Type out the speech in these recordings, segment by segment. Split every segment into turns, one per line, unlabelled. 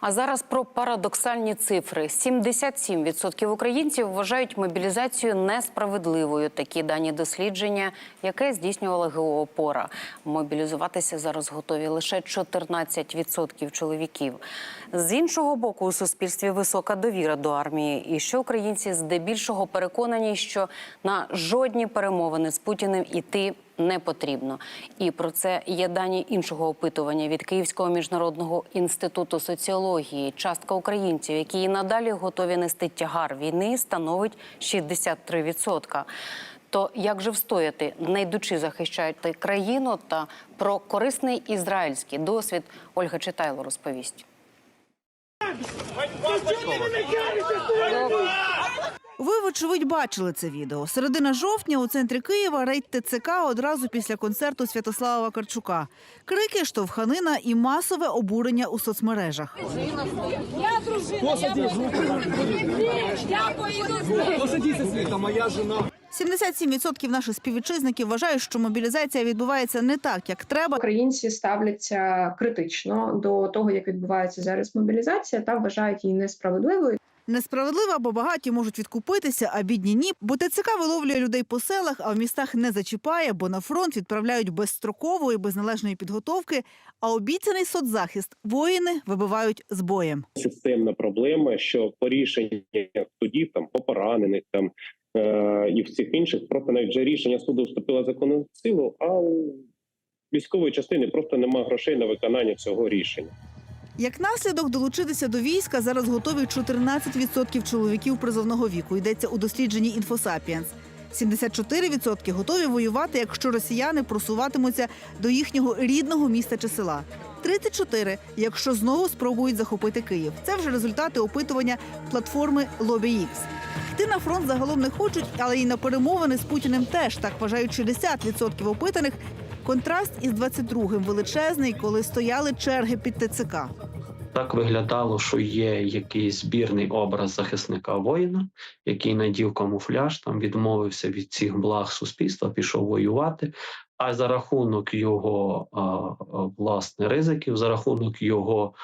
А зараз про парадоксальні цифри: 77% українців вважають мобілізацію несправедливою. Такі дані дослідження, яке здійснювала ГО «Опора». Мобілізуватися зараз готові лише 14% чоловіків. З іншого боку, у суспільстві висока довіра до армії, і що українці здебільшого переконані, що на жодні перемовини з Путіним іти не потрібно. І про це є дані іншого опитування від Київського міжнародного інституту соціології. Частка українців, які і надалі готові нести тягар війни, становить 63%. То як же встояти, не йдучи захищати країну та про корисний ізраїльський досвід Ольга Читайло розповість.
Ви, вочевидь, бачили це відео. Середина жовтня у центрі Києва рейд ТЦК одразу після концерту Святослава Вакарчука. Крики, штовханина і масове обурення у соцмережах.
Я дружина, я Я поїду з ним.
Моя жена.
77% наших співвітчизників вважають, що мобілізація відбувається не так, як треба.
Українці ставляться критично до того, як відбувається зараз мобілізація, та вважають її несправедливою.
Несправедливо, бо багаті можуть відкупитися, а бідні ні. Бо ТЦК виловлює людей по селах, а в містах не зачіпає, бо на фронт відправляють безстроково і без належної підготовки. А обіцяний соцзахист воїни вибивають з боєм.
системна проблема, що по рішеннях судів, там по поранених там е- і всіх інших, просто навіть вже рішення суду вступило законну силу, а у військової частини просто нема грошей на виконання цього рішення.
Як наслідок долучитися до війська зараз готові 14% чоловіків призовного віку. Йдеться у дослідженні Інфосапіенс. 74% готові воювати, якщо росіяни просуватимуться до їхнього рідного міста чи села. 34% – якщо знову спробують захопити Київ. Це вже результати опитування платформи LobbyX. Йти на фронт загалом не хочуть, але і на перемовини з Путіним теж так вважають 60% опитаних. Контраст із 22-м величезний, коли стояли черги під ТЦК.
Так виглядало, що є якийсь збірний образ захисника воїна, який надів камуфляж, там відмовився від цих благ суспільства, пішов воювати. А за рахунок його власне ризиків, за рахунок його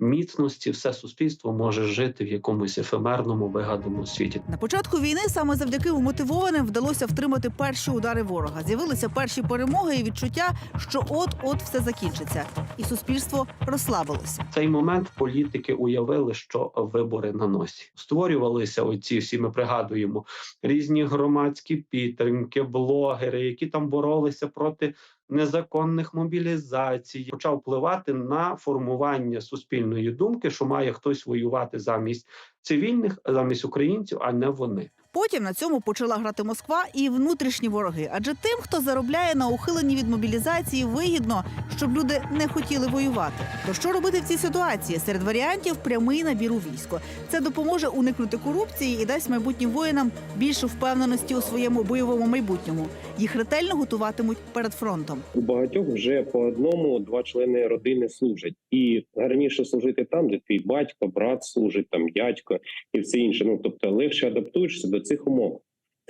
міцності, все суспільство може жити в якомусь ефемерному вигаданому світі.
На початку війни саме завдяки умотивованим вдалося втримати перші удари ворога. З'явилися перші перемоги і відчуття, що от-от все закінчиться, і суспільство розслабилося.
В цей момент політики уявили, що вибори на носі. Створювалися оці всі. Ми пригадуємо різні громадські підтримки, блогери, які там боролися проти незаконних мобілізацій. Почав впливати на формування суспільної думки, що має хтось воювати замість цивільних, замість українців, а не вони.
Потім на цьому почала грати Москва і внутрішні вороги. Адже тим, хто заробляє на ухиленні від мобілізації, вигідно, щоб люди не хотіли воювати. То що робити в цій ситуації? Серед варіантів прямий набір у військо. Це допоможе уникнути корупції і дасть майбутнім воїнам більше впевненості у своєму бойовому майбутньому. Їх ретельно готуватимуть перед фронтом.
У багатьох вже по одному два члени родини служать, і гарніше служити там, де твій батько, брат служить, там дядько і все інше. Ну тобто легше адаптуєшся до цих умов.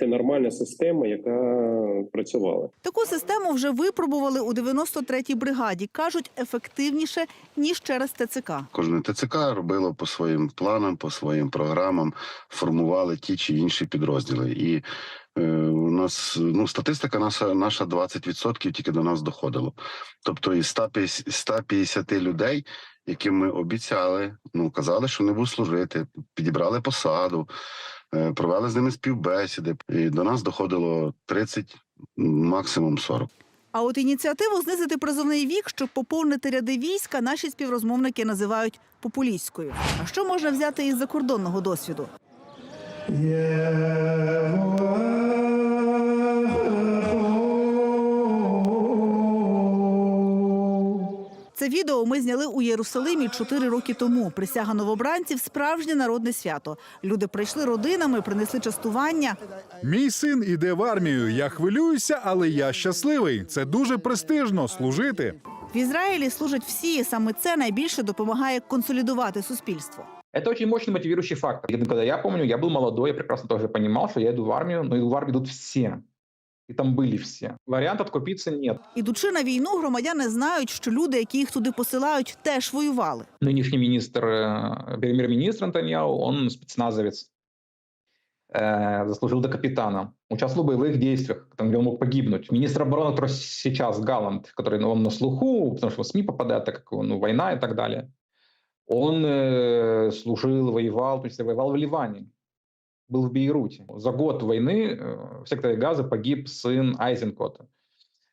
Це нормальна система, яка працювала.
Таку систему вже випробували у 93-й бригаді. кажуть, ефективніше ніж через ТЦК.
Кожне ТЦК робило по своїм планам, по своїм програмам, формували ті чи інші підрозділи. І е, у нас ну статистика наша наша 20% тільки до нас доходило. Тобто із 150, 150 людей, яким ми обіцяли, ну казали, що не будуть служити, підібрали посаду, провели з ними співбесіди. І до нас доходило 30, максимум 40.
А от ініціативу знизити призовний вік, щоб поповнити ряди війська, наші співрозмовники називають популістською. А що можна взяти із закордонного досвіду? Це відео ми зняли у Єрусалимі чотири роки тому. Присяга новобранців справжнє народне свято. Люди прийшли родинами, принесли частування.
Мій син іде в армію. Я хвилююся, але я щасливий. Це дуже престижно служити.
В Ізраїлі служать всі. і Саме це найбільше допомагає консолідувати суспільство.
Это очень мощный мотивирующий фактор. И Когда я помню, я был молодой, я прекрасно тоже понимал, что я иду в армию, но и в армию идут все.
и там были все. Варианта откупиться нет.
Ідучи на війну, громадяни знають, що люди, які їх туди посилають, теж воювали.
Нынешний министр, э, премьер-министр Антоньяу, он спецназовец, э, заслужил до капитана, участвовал в боевых действиях, там, где он мог погибнуть. Министр обороны, который сейчас Галланд, который ну, он на слуху, потому что в СМИ попадает, так как ну, война и так далее, он э, служил, воевал, то есть воевал в Ливане, был в Бейруте. За год войны э, в секторе Газа погиб сын Айзенкота.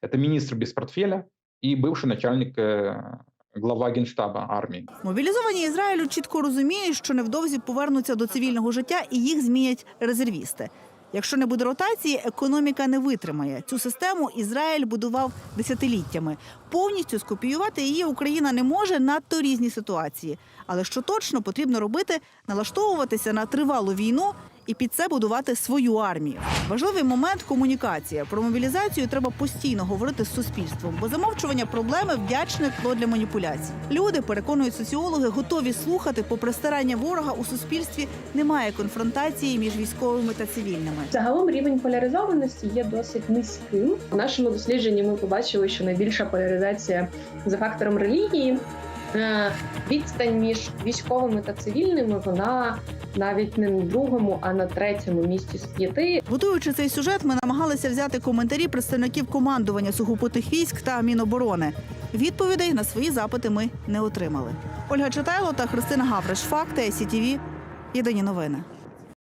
Это министр без портфеля и бывший начальник э, глава генштаба армии.
Мобілізовані Ізраїлю чітко розуміють, що невдовзі повернуться до цивільного життя і їх змінять резервісти. Якщо не буде ротації, економіка не витримає. Цю систему Ізраїль будував десятиліттями. Повністю скопіювати її Україна не може надто різні ситуації. Але що точно потрібно робити налаштовуватися на тривалу війну і під це будувати свою армію. Важливий момент комунікація. Про мобілізацію треба постійно говорити з суспільством, бо замовчування проблеми вдячне тло для маніпуляцій. Люди переконують соціологи, готові слухати, попри старання ворога у суспільстві немає конфронтації між військовими та цивільними.
Загалом рівень поляризованості є досить низьким. В нашому дослідженні ми побачили, що найбільша поляризація за фактором релігії. Е, Відстань між військовими та цивільними вона навіть не на другому, а на третьому місці з п'яти.
Готуючи цей сюжет, ми намагалися взяти коментарі представників командування сухопутних військ та Міноборони. Відповідей на свої запити ми не отримали. Ольга Читайло та Христина Гавриш. Факти СІТІВІ. Єдині новини.